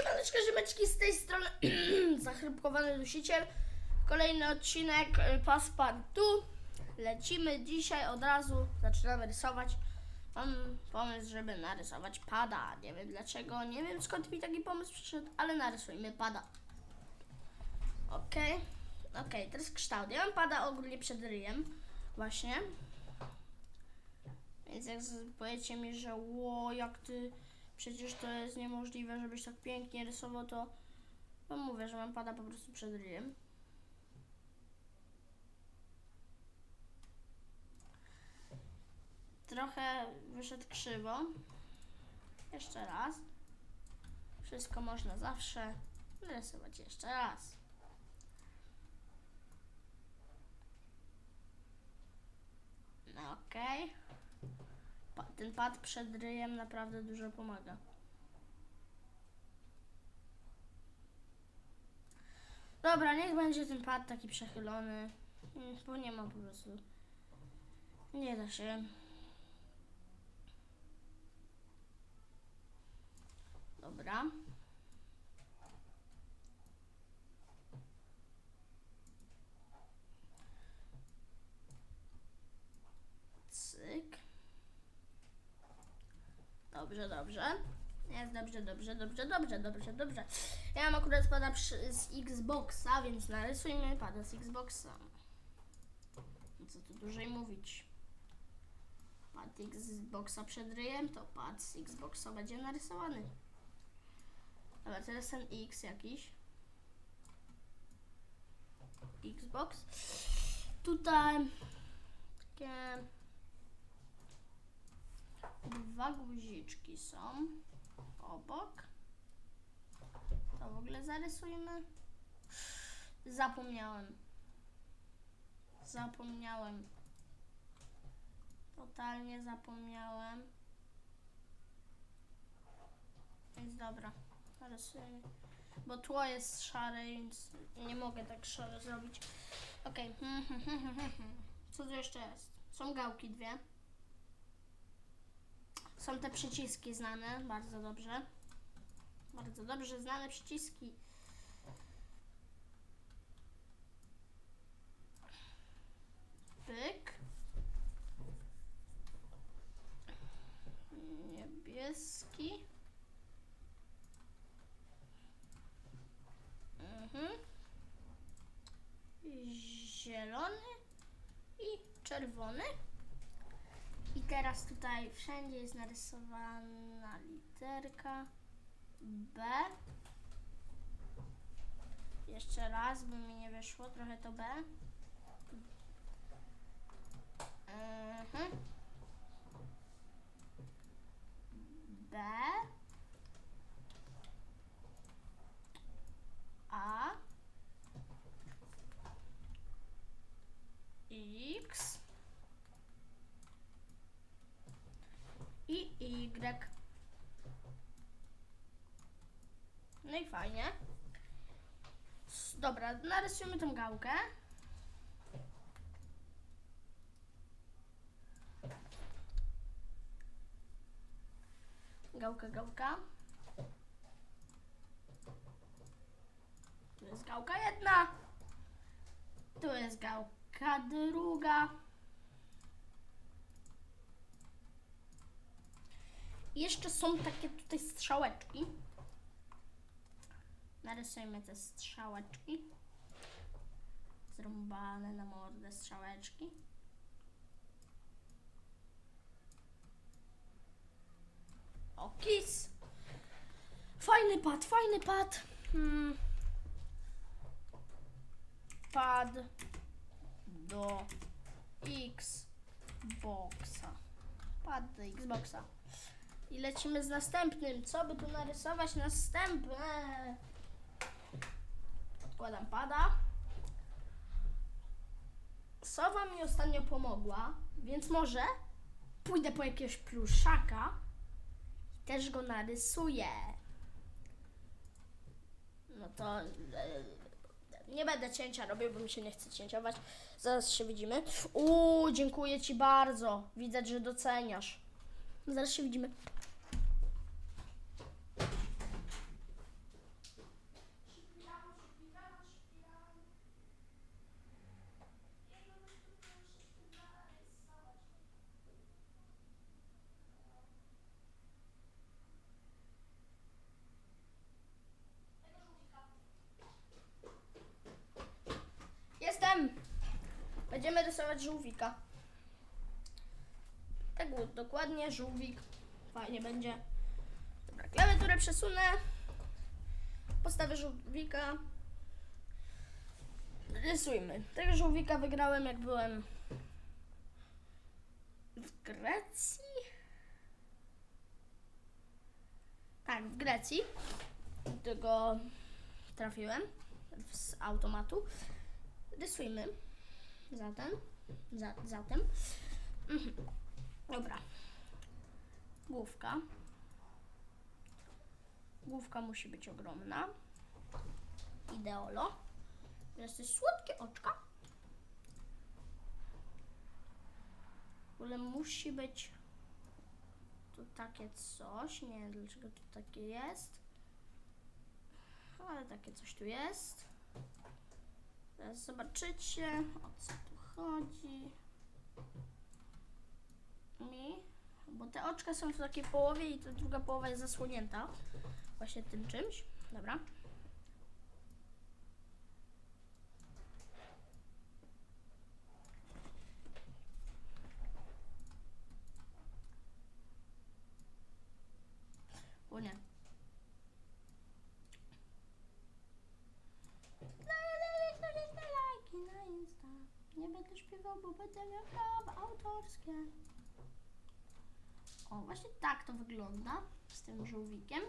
Siemaneczko, Rzymeczki, z tej strony zachrypkowany dusiciel. Kolejny odcinek y, Passepartout. Lecimy dzisiaj od razu, zaczynamy rysować. Mam pomysł, żeby narysować pada. Nie wiem dlaczego, nie wiem skąd mi taki pomysł przyszedł, ale narysujmy pada. Okej, okej, teraz kształt. Ja mam pada ogólnie przed ryjem, właśnie. Więc jak powiecie mi, że ło, jak ty, przecież to jest niemożliwe, żebyś tak pięknie rysował, to no mówię, że mam pada po prostu przed ryjem. Trochę wyszedł krzywo. Jeszcze raz. Wszystko można zawsze narysować jeszcze raz. No okej. Pa- Ten pad przed ryjem naprawdę dużo pomaga. Dobra, niech będzie ten pad taki przechylony, mm, bo nie ma po prostu. Nie da się. Dobra. Cyk. Dobrze, dobrze. Jest dobrze, dobrze, dobrze, dobrze, dobrze, dobrze. Ja mam akurat pada przy, z Xboxa, więc narysujmy pada z Xboxa. No Co tu dłużej mówić. Pad Xboxa przed ryjem, to pad z Xboxa będzie narysowany. Dobra, teraz ten X jakiś. Xbox. Tutaj takie dwa guziczki są obok. To w ogóle zarysujmy. Zapomniałem. Zapomniałem. Totalnie zapomniałem. Więc dobra, narysujemy. Bo tło jest szare, więc nie mogę tak szare zrobić. Okej. Co tu jeszcze jest? Są gałki dwie. Są te przyciski znane, bardzo dobrze. Bardzo dobrze znane przyciski. Pyk. Niebieski. Mhm. Zielony i czerwony. Teraz tutaj wszędzie jest narysowana literka B. Jeszcze raz, by mi nie wyszło, trochę to B. Mhm. B. A. X. i Y. No i fajnie. Dobra, narysujemy tą gałkę. Gałka, gałka. Tu jest gałka jedna. Tu jest gałka druga. I Jeszcze są takie tutaj strzałeczki. Narysujmy te strzałeczki. Zrąbane na mordę strzałeczki. O, kis. Fajny pad, fajny pad. Hmm. Pad do Xboxa. Pad do Xboxa. I lecimy z następnym. Co by tu narysować następne? Odkładam pada. Sowa mi ostatnio pomogła, więc może pójdę po jakiegoś pluszaka i też go narysuję. No to e, nie będę cięcia robił, bo mi się nie chce cięciować. Zaraz się widzimy. Uuu, dziękuję Ci bardzo. Widać, że doceniasz. Zaraz się widzimy. Będziemy rysować żółwika. Było, dokładnie, żółwik. Fajnie będzie. Dobra, klawiaturę przesunę. Postawię żółwika. Rysujmy. Tego żółwika wygrałem jak byłem w Grecji. Tak, w Grecji. Tego trafiłem z automatu. Rysujmy. Zatem. Za, zatem. Mhm. Dobra. Główka. Główka musi być ogromna. Ideolo. Jesteś słodkie oczka. W ogóle musi być tu takie coś. Nie wiem dlaczego tu takie jest. Ale takie coś tu jest. Teraz zobaczycie o co tu chodzi. Mi. Bo te oczka są w takiej połowie i ta druga połowa jest zasłonięta. Właśnie tym czymś. Dobra. O nie. Nie będę śpiewał, bo będę miał prawa autorskie. O, właśnie tak to wygląda z tym żółwikiem.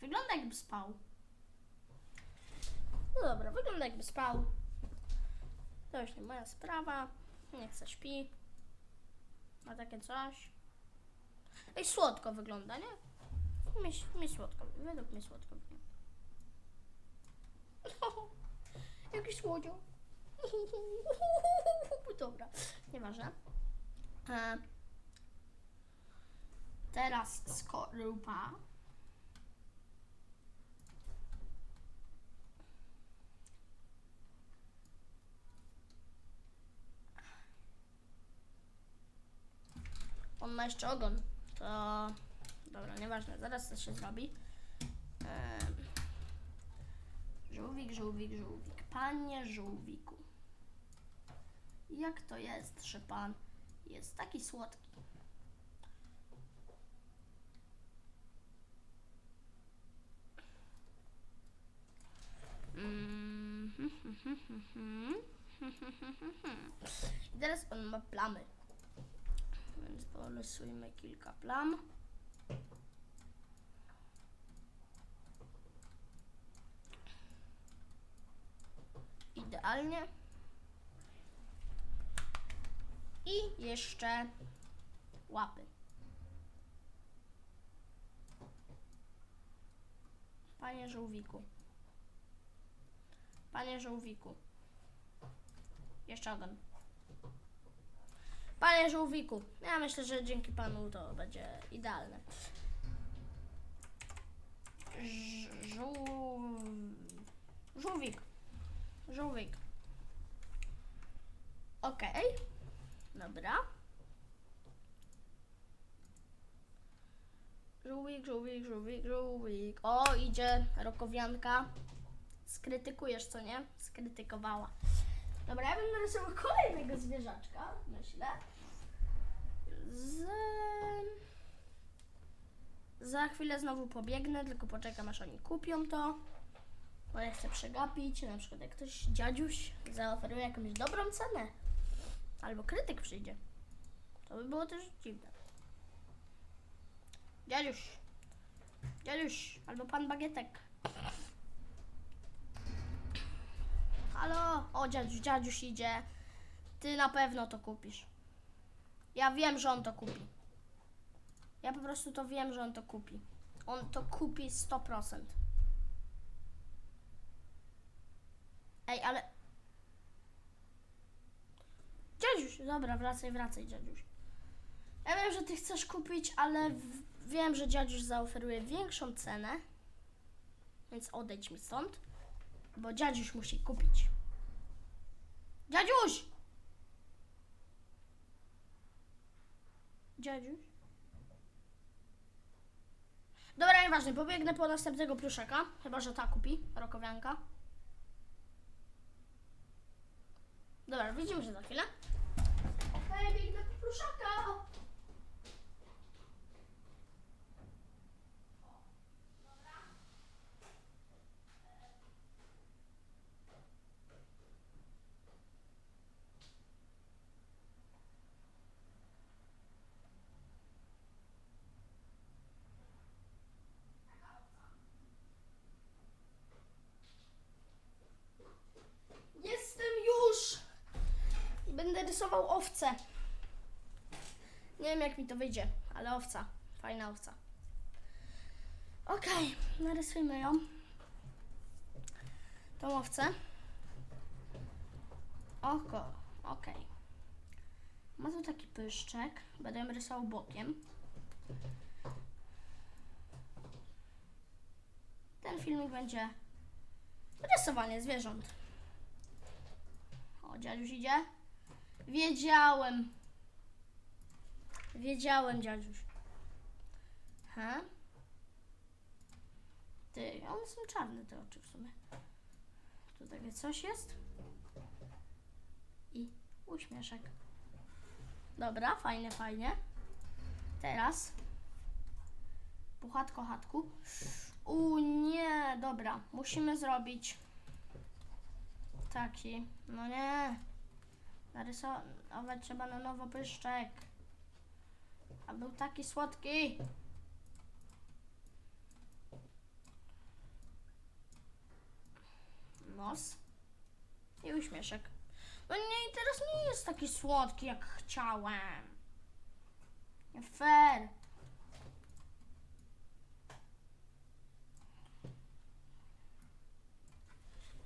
Wygląda jakby spał. No dobra, wygląda jakby spał. To już nie moja sprawa. Nie chcę śpi. Ma takie coś. Ej, słodko wygląda, nie? Mi, mi słodko, według mnie słodko wygląda. Jaki słodzio. Dobra, nieważne. E, teraz skorupa. On ma jeszcze ogon. To... Dobra, nieważne, zaraz to się zrobi. Em, Żółwik, żółwik, żółwik. Panie żółwiku. Jak to jest, że pan jest taki słodki? Mm, I teraz on ma plamy. Więc porysujmy kilka plam. Idealnie. I jeszcze łapy. Panie żółwiku. Panie żółwiku. Jeszcze ogon. Panie żółwiku. Ja myślę, że dzięki panu to będzie idealne. Żół... Żółwik. Żółwik. Okej. Dobra. Żółwik, żółwik, żółwik, żółwik. O, idzie rokowianka. Skrytykujesz, co nie? Skrytykowała. Dobra, ja bym narysował kolejnego zwierzaczka, myślę. Z... Za chwilę znowu pobiegnę, tylko poczekam aż oni kupią to. Bo ja chcę przegapić, na przykład jak ktoś, dziadziuś, zaoferuje jakąś dobrą cenę. Albo krytyk przyjdzie. To by było też dziwne. Dziadziuś. Dziadziuś, albo pan Bagietek. Halo? O, dziadziuś, dziadziuś idzie. Ty na pewno to kupisz. Ja wiem, że on to kupi. Ja po prostu to wiem, że on to kupi. On to kupi 100%. Ej, ale... Dziadziuś, dobra, wracaj, wracaj, dziadziuś. Ja wiem, że ty chcesz kupić, ale wiem, że dziadziuś zaoferuje większą cenę. Więc odejdź mi stąd, bo dziadziuś musi kupić. Dziadziuś! Dziadziuś? Dobra, nieważne, pobiegnę po następnego pluszaka. Chyba, że ta kupi, rokowianka. Dobra, widzimy się za chwilę. Okej, biegnę po pluszaka. Jestem już! I będę rysował owce. Nie wiem jak mi to wyjdzie, ale owca. Fajna owca. Okej, narysujmy ją. Tą owcę. Oko, okej. Ma tu taki pyszczek. Będę rysował bokiem. Ten filmik będzie rysowanie zwierząt. O, dziaduś idzie. Wiedziałem. Wiedziałem, dziaduś. Ha? Ty, one są czarne te oczy w sumie. Tu takie coś jest. I uśmieszek. Dobra, fajnie, fajnie. Teraz. Puchatko, chatku. U nie, dobra. Musimy zrobić taki. No nie. Narysować trzeba na nowo pyszczek. A był taki słodki. Nos. I uśmieszek. No nie, teraz nie jest taki słodki, jak chciałem. Nie fair.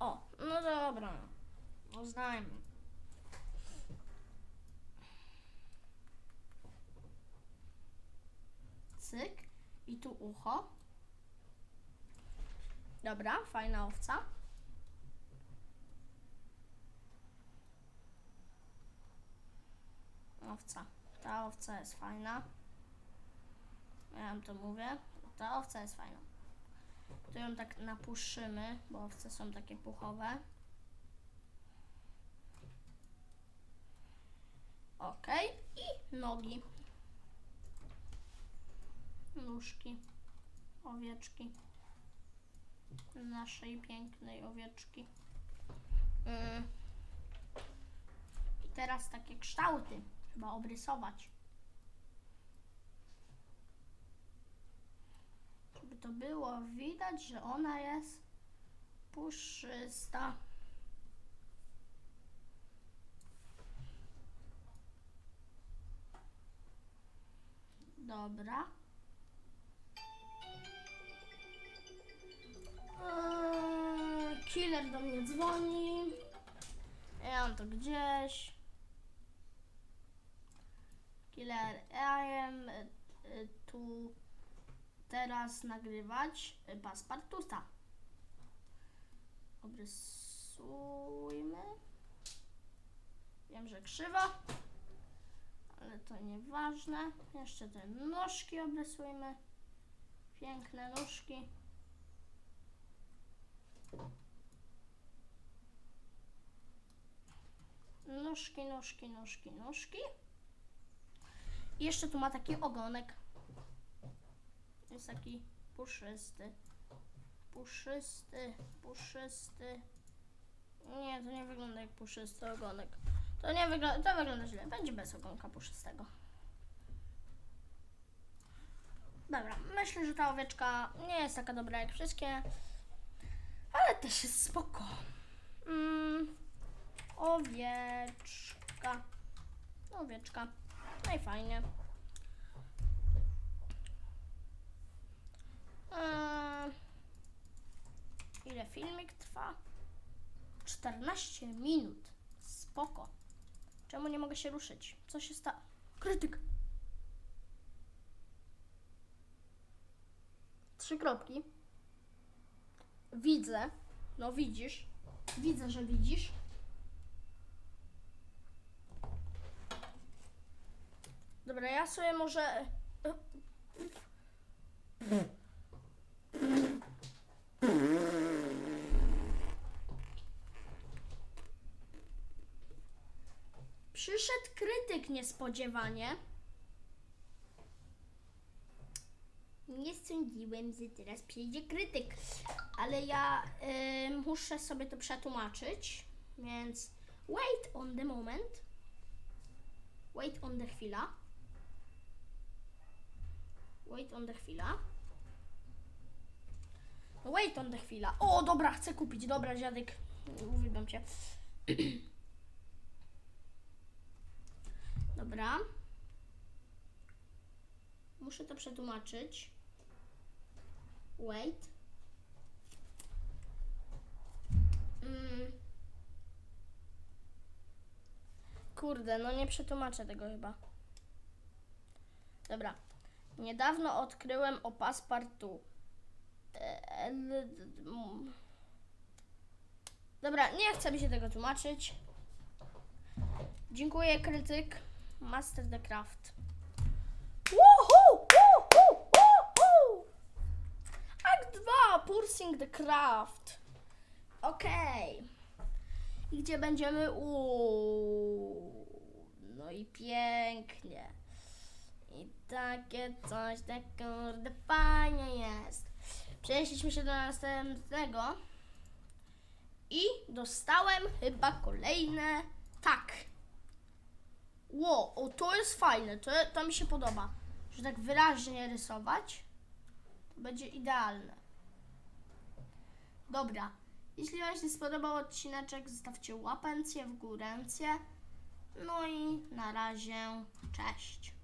O, no dobra. Uznajmy. Cyk. I tu ucho. Dobra, fajna owca. Owca. Ta owca jest fajna. Ja wam to mówię. Ta owca jest fajna. Tu ją tak napuszymy, bo owce są takie puchowe. Ok. I nogi. Nóżki. Owieczki. Naszej pięknej owieczki. Mm. I teraz takie kształty. Trzeba obrysować. Żeby to było widać, że ona jest puszysta. Dobra. Killer do mnie dzwoni. Ja mam to gdzieś. Killer, ja am e, e, tu teraz nagrywać e, paspartuta. Obrysujmy. Wiem, że krzywo, ale to nieważne. Jeszcze te nóżki obrysujmy. Piękne nóżki. Nóżki, nóżki, nóżki, nóżki. I jeszcze tu ma taki ogonek. Jest taki puszysty. Puszysty, puszysty. Nie, to nie wygląda jak puszysty ogonek. To nie wygląda, to wygląda źle. Będzie bez ogonka puszystego. Dobra, myślę, że ta owieczka nie jest taka dobra jak wszystkie, ale też jest spoko. Mm, owieczka. Owieczka. No i fajnie. Eee, ile filmik trwa? 14 minut. Spoko. Czemu nie mogę się ruszyć? Co się stało? Krytyk. Trzy kropki. Widzę. No widzisz. Widzę, że widzisz. Dobra, ja sobie może... E, przyszedł krytyk niespodziewanie. Nie sądziłem, że teraz przyjdzie krytyk, ale ja y, muszę sobie to przetłumaczyć, więc wait on the moment, wait on the chwila. Wait on the chwila. No Wait on the chwila. O, dobra, chcę kupić. Dobra, dziadek. Uwielbiam cię. Dobra. Muszę to przetłumaczyć. Wait. Mm. Kurde, no nie przetłumaczę tego chyba. Dobra. Niedawno odkryłem o paspartu. Dobra, nie chce mi się tego tłumaczyć. Dziękuję, krytyk. Master the Craft. Woohoo! Woohoo! Woohoo! Akt 2, Pursing the Craft. Okej. I gdzie będziemy? Uuu. No i pięknie. I takie coś, tak kurde fajnie jest. Przenieśliśmy się do następnego. I dostałem chyba kolejne. Tak. Ło, o to jest fajne, to, to mi się podoba. Że tak wyraźnie rysować, to będzie idealne. Dobra, jeśli Wam się spodobał odcineczek, zostawcie łapencję w górę. No i na razie, cześć.